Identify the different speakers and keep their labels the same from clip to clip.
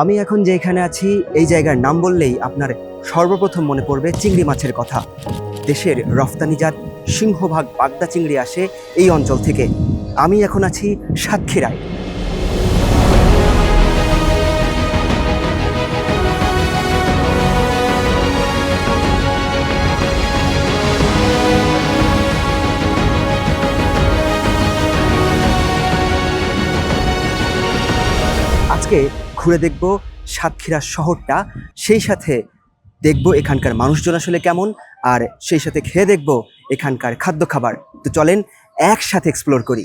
Speaker 1: আমি এখন যেখানে আছি, এই জায়গার নাম বললেই আপনার সর্বপ্রথম মনে পড়বে চিংড়ি মাছের কথা। দেশের রফতানিজাত সিংহভাগ বাগদা চিংড়ি আসে এই অঞ্চল থেকে। আমি এখন আছি সাতক্ষীরায়। আজকে ঘুরে দেখব সাতক্ষীরা শহরটা, সেই সাথে দেখব এখানকার মানুষজন আসলে কেমন, আর সেই সাথে খেয়ে দেখব এখানকার খাদ্য খাবার। তো চলেন একসাথে এক্সপ্লোর করি।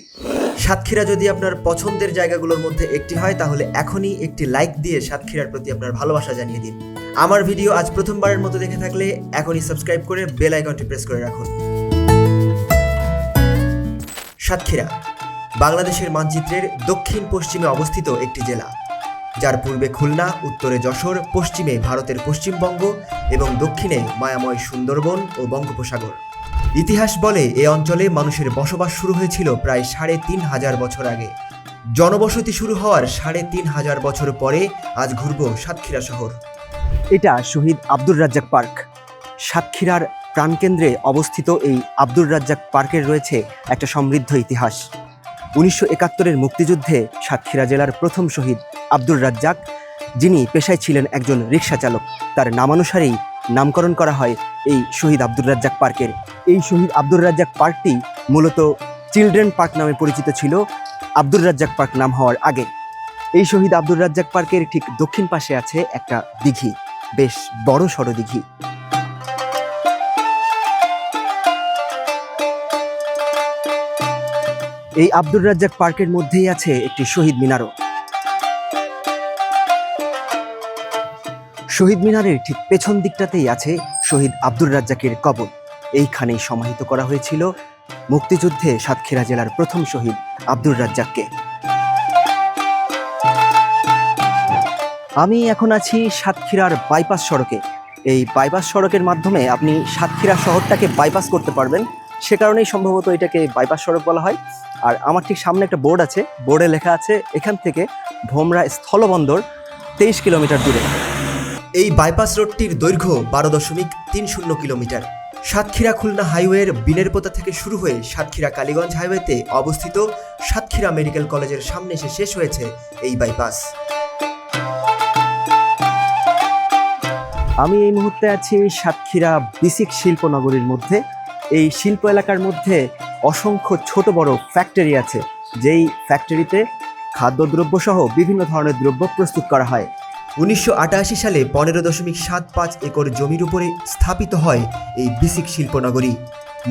Speaker 1: সাতক্ষীরা যদি আপনার পছন্দের জায়গাগুলোর মধ্যে একটি হয়, তাহলে এখনই একটি লাইক দিয়ে সাতক্ষীরার প্রতি আপনার ভালোবাসা জানিয়ে দিন। আমার ভিডিও আজ প্রথমবারের মতো দেখে থাকলে এখনই সাবস্ক্রাইব করে বেল আইকনটি প্রেস করে রাখুন। সাতক্ষীরা, বাংলাদেশের মানচিত্রের দক্ষিণ পশ্চিমে অবস্থিত একটি জেলা। যার পূর্বে খুলনা, উত্তরে যশোর, পশ্চিমে ভারতের পশ্চিমবঙ্গ এবং দক্ষিণে মায়াময় সুন্দরবন ও বঙ্গোপসাগর। ইতিহাস বলে এ অঞ্চলে মানুষের বসবাস শুরু হয়েছিল প্রায় সাড়ে তিন হাজার বছর আগে। জনবসতি শুরু হওয়ার সাড়ে তিন হাজার বছর পরে আজ ঘুরব সাতক্ষীরা শহর। এটা শহীদ আব্দুর রাজ্জাক পার্ক। সাতক্ষীরার প্রাণকেন্দ্রে অবস্থিত এই আব্দুর রাজ্জাক পার্কের রয়েছে একটা সমৃদ্ধ ইতিহাস। উনিশশো একাত্তরের মুক্তিযুদ্ধে সাতক্ষীরা জেলার প্রথম শহীদ আব্দুর রাজ্জাক, যিনি পেশায় ছিলেন একজন রিক্সা চালক তার নামানুসারেই নামকরণ করা হয় এই শহীদ আব্দুর রাজ্জাক পার্কের। এই শহীদ আব্দুর রাজ্জাক পার্কটি মূলত চিলড্রেন পার্ক নামে পরিচিত ছিল। আব্দুর রাজ্জাক পার্ক নাম হওয়ার আগে। এই শহীদ আব্দুর রাজ্জাক পার্কের ঠিক দক্ষিণ পাশে আছে একটা দিঘি, বেশ বড় সড়ো দিঘি। এই আব্দুর রাজ্জাক পার্কের মধ্যেই আছে একটি শহীদ মিনারও। শহীদ মিনারের ঠিক পেছন দিকটাতেই আছে শহীদ আব্দুর রাজ্জাকের কবর। এইখানেই সমাহিত করা হয়েছিল মুক্তিযুদ্ধে সাতক্ষীরা জেলার প্রথম শহীদ আব্দুর রাজ্জাককে। আমি এখন আছি সাতক্ষীরার বাইপাস সড়কে। এই বাইপাস সড়কের মাধ্যমে আপনি সাতক্ষীরা শহরটাকে বাইপাস করতে পারবেন। সে কারণেই সম্ভবত এটাকে বাইপাস সড়ক বলা হয়। আর আমার ঠিক সামনে একটা বোর্ড আছে। বোর্ডে লেখা আছে এখান থেকে ভোমরা স্থলবন্দর তেইশ কিলোমিটার দূরে। এই বাইপাস রোডটির দৈর্ঘ্য বারো দশমিক তিন শূন্য কিলোমিটার। সাতক্ষীরা খুলনা হাইওয়ের বিনেরপোতা থেকে শুরু হয়ে সাতক্ষীরা কালীগঞ্জ হাইওয়েতে অবস্থিত সাতক্ষীরা মেডিকেল কলেজের সামনে এসে শেষ হয়েছে এই বাইপাস আমি এই মুহূর্তে আছি সাতক্ষীরা বিসিক শিল্পনগরীর মধ্যে। এই শিল্প এলাকার মধ্যে অসংখ্য ছোট বড় ফ্যাক্টরি আছে যেই ফ্যাক্টরিতে খাদ্যদ্রব্য সহ বিভিন্ন ধরনের দ্রব্য প্রস্তুত করা হয়। উনিশশো আটাশি সালে পনেরো দশমিক সাত পাঁচ একর জমির উপরে স্থাপিত হয় এই বিসিক শিল্পনগরী।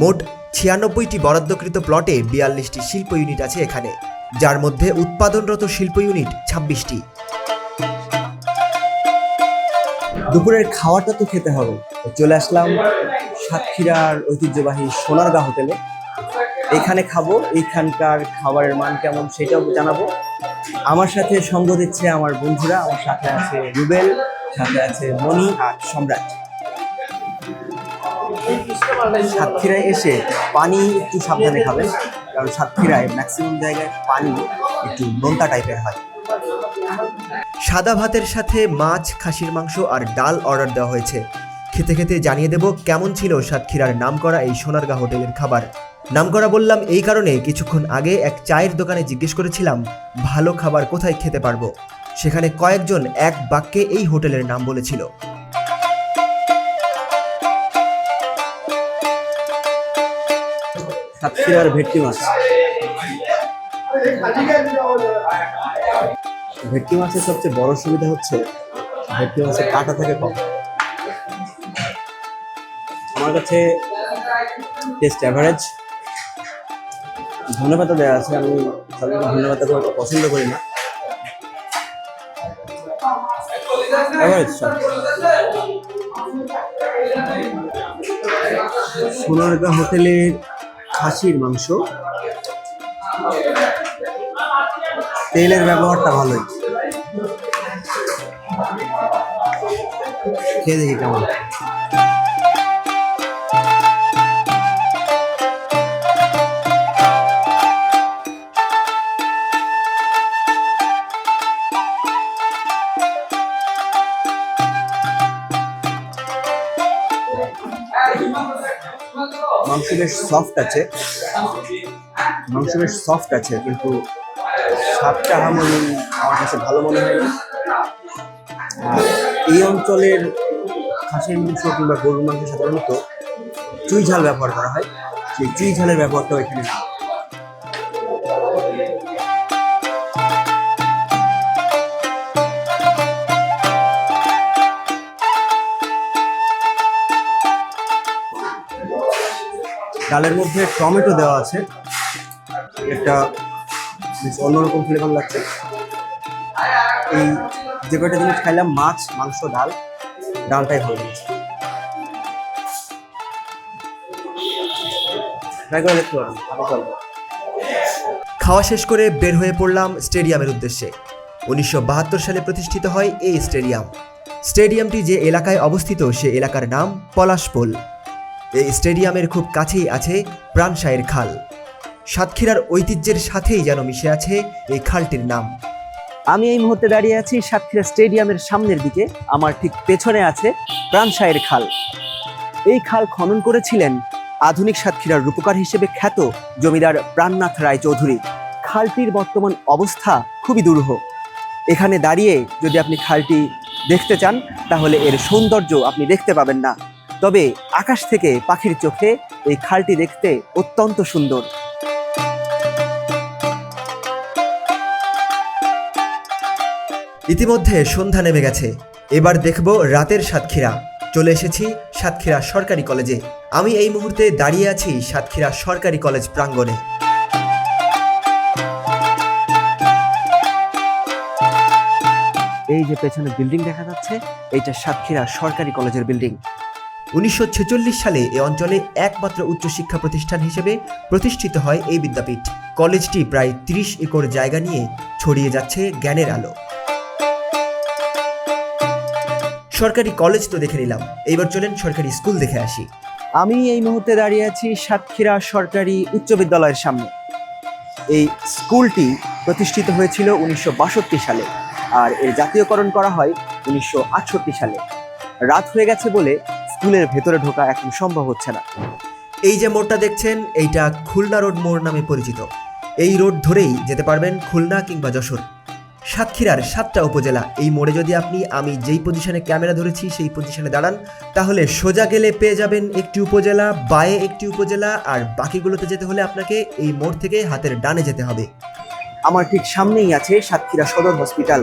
Speaker 1: মোট ছিয়ানব্বইটি বরাদ্দকৃত প্লটে বিয়াল্লিশটি শিল্প ইউনিট আছে এখানে যার মধ্যে উৎপাদনরত শিল্প ইউনিট ছাব্বিশটি। দুপুরের খাওয়াটা তো খেতে হবে। চলে আসলাম সাতক্ষীরার ঐতিহ্যবাহী সোনারগাঁ হোটেলে। এখানে খাব এইখানকার খাবারের মান কেমন সেটাও জানাব। আমার সাথে সঙ্গ দিচ্ছে আমার বন্ধুরা, আমার সাথে আছে রুবেল, সাথে আছে মণি আর সম্রাট। সাতক্ষীরায় এসে পানি একটু সাবধানে খাবেন কারণ সাতক্ষীরায় ম্যাক্সিমাম জায়গায় পানি একটু নোনতা টাইপের হয়। সাদা ভাতের সাথে মাছ, খাসির মাংস আর ডাল অর্ডার দেওয়া হয়েছে। খেতে খেতে জানিয়ে দেব কেমন ছিল সাতক্ষীরার নাম করা এই সোনারগাঁ হোটেলের খাবার। নামকরা বললাম, এই কারণে কিছুক্ষণ আগে এক চায়ের দোকানে জিজ্ঞেস করেছিলাম, ভালো খাবার কোথায় খেতে পারব? সেখানে কয়েকজন এক বাক্যে এই হোটেলের নাম বলেছিল। ভেটকি মাছ। ভেটকি মাছের সবচেয়ে বড় সুবিধা হচ্ছে, ভেটকি মাছের কাটা থাকে কম। আমার কাছে টেস্ট অ্যাভারেজ ধনে পাতা দেওয়া আছে, আমি সাধারণত ধনে পাতা খুব একটা পছন্দ করি না। সোনারগাঁ হোটেলের খাসির মাংস। তেলের ব্যবহারটা ভালোই। খেয়ে দেখি কেমন।
Speaker 2: মাংস বেশ সফট আছে মাংস বেশ সফট আছে, কিন্তু স্বাদটা আমার আমার কাছে ভালো মনে হয় আর এই অঞ্চলের খাসির মাংস কিংবা গরুর মাংস সাধারণত চুই ঝাল ব্যবহার করা হয় সেই চুই ঝালের ব্যবহারটাও এখানে নেই। ডালের মধ্যে টমেটো দেওয়া আছে। একটা অন্যরকম ফ্লেভার লাগছে। এই যে কয়টা জিনিস খাইলাম, মাছ, মাংস, ডাল, ডালটাই ভালো লাগছে।
Speaker 1: খাওয়া শেষ করে বের হয়ে পড়লাম স্টেডিয়ামের উদ্দেশ্যে। উনিশশো বাহাত্তর সালে প্রতিষ্ঠিত হয় এই স্টেডিয়াম। স্টেডিয়ামটি যে এলাকায় অবস্থিত, সে এলাকার নাম পলাশপোল। এই স্টেডিয়ামের খুব কাছেই আছে প্রাণসায়ের খাল। সাতক্ষীরার ঐতিহ্যের সাথেই যেন মিশে আছে এই খালটির নাম।
Speaker 2: আমি এই মুহূর্তে দাঁড়িয়ে আছি সাতক্ষীরা স্টেডিয়ামের সামনের দিকে। আমার ঠিক পেছনে আছে প্রাণসায়ের খাল। এই খাল খনন করেছিলেন আধুনিক সাতক্ষীরার রূপকার হিসেবে খ্যাত জমিদার প্রাণনাথ রায় চৌধুরী খালটির বর্তমান অবস্থা খুবই দুরূহ। এখানে দাঁড়িয়ে যদি আপনি খালটি দেখতে চান, তাহলে এর সৌন্দর্য আপনি দেখতে পাবেন না। তবে আকাশ থেকে পাখির চোখে এই খালটি দেখতে অত্যন্ত সুন্দর।
Speaker 1: ইতিমধ্যে সন্ধ্যা নেমে গেছে। এবার দেখব রাতের সাতক্ষীরা। চলে এসেছি সাতক্ষীরা সরকারি কলেজে। আমি এই মুহূর্তে দাঁড়িয়ে আছি সাতক্ষীরা সরকারি কলেজ প্রাঙ্গণে।
Speaker 2: এই যে পেছনে বিল্ডিং দেখা যাচ্ছে এইটা সাতক্ষীরা সরকারি কলেজের বিল্ডিং।
Speaker 1: উনিশশো ছেচল্লিশ সালে এ অঞ্চলে একমাত্র উচ্চশিক্ষা প্রতিষ্ঠান হিসেবে প্রতিষ্ঠিত হয় এই বিদ্যাপীঠ। কলেজটি প্রায় তিরিশ একর জায়গা নিয়ে ছড়িয়ে যাচ্ছে জ্ঞানের আলো। সরকারি কলেজ তো দেখে নিলাম এইবার চলেন সরকারি স্কুল দেখে আসি।
Speaker 2: আমি এই মুহূর্তে দাঁড়িয়ে আছি সাতক্ষীরা সরকারি উচ্চ বিদ্যালয়ের সামনে। এই স্কুলটি প্রতিষ্ঠিত হয়েছিল উনিশশো বাষট্টি সালে আর এর জাতীয়করণ করা হয় উনিশশো আটষট্টি সালে। রাত হয়ে গেছে বলে স্কুলের ভেতরে ঢোকা এখন সম্ভব হচ্ছে না।
Speaker 1: এই যে মোড়টা দেখছেন, এইটা খুলনা রোড মোড় নামে পরিচিত। এই রোড ধরেই যেতে পারবেন খুলনা কিংবা যশোর। সাতক্ষীরার সাতটা উপজেলা। এই মোড়ে যদি আপনি, আমি যেই পজিশনে ক্যামেরা ধরেছি, সেই পজিশনে দাঁড়ান, তাহলে সোজা গেলে পেয়ে যাবেন একটি উপজেলা, বায়ে একটি উপজেলা, আর বাকিগুলোতে যেতে হলে আপনাকে এই মোড় থেকে হাতের ডানে যেতে হবে।
Speaker 2: আমার ঠিক সামনেই আছে সাতক্ষীরা সদর হসপিটাল।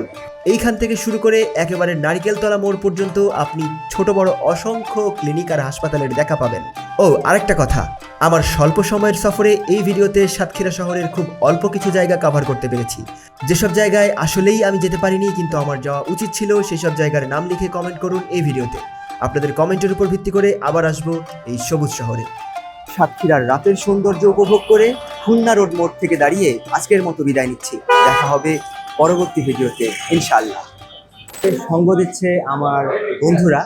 Speaker 1: এইখান থেকে শুরু করে একেবারে নারিকেলতলা মোড় পর্যন্ত আপনি ছোট বড় অসংখ্য ক্লিনিক আর হাসপাতালের দেখা পাবেন। ও, আরেকটা কথা, আমার স্বল্প সময়ের সফরে এই ভিডিওতে সাতক্ষীরা শহরের খুব অল্প কিছু জায়গা কভার করতে পেরেছি। যেসব জায়গায় আসলেই আমি যেতে পারিনি, কিন্তু আমার যাওয়া উচিত ছিল, সেসব জায়গার নাম লিখে কমেন্ট করুন এই ভিডিওতে। আপনাদের কমেন্টের উপর ভিত্তি করে আবার আসব এই সবুজ শহরে।
Speaker 2: সাতক্ষীরার রাতের সৌন্দর্য উপভোগ করে খুলনা রোড মোড় থেকে দাঁড়িয়ে আজকের মতো বিদায় নিচ্ছি। দেখা হবে পরবর্তী ভিডিওতে ইনশাল্লাহ সঙ্গ দিচ্ছে আমার বন্ধুরা।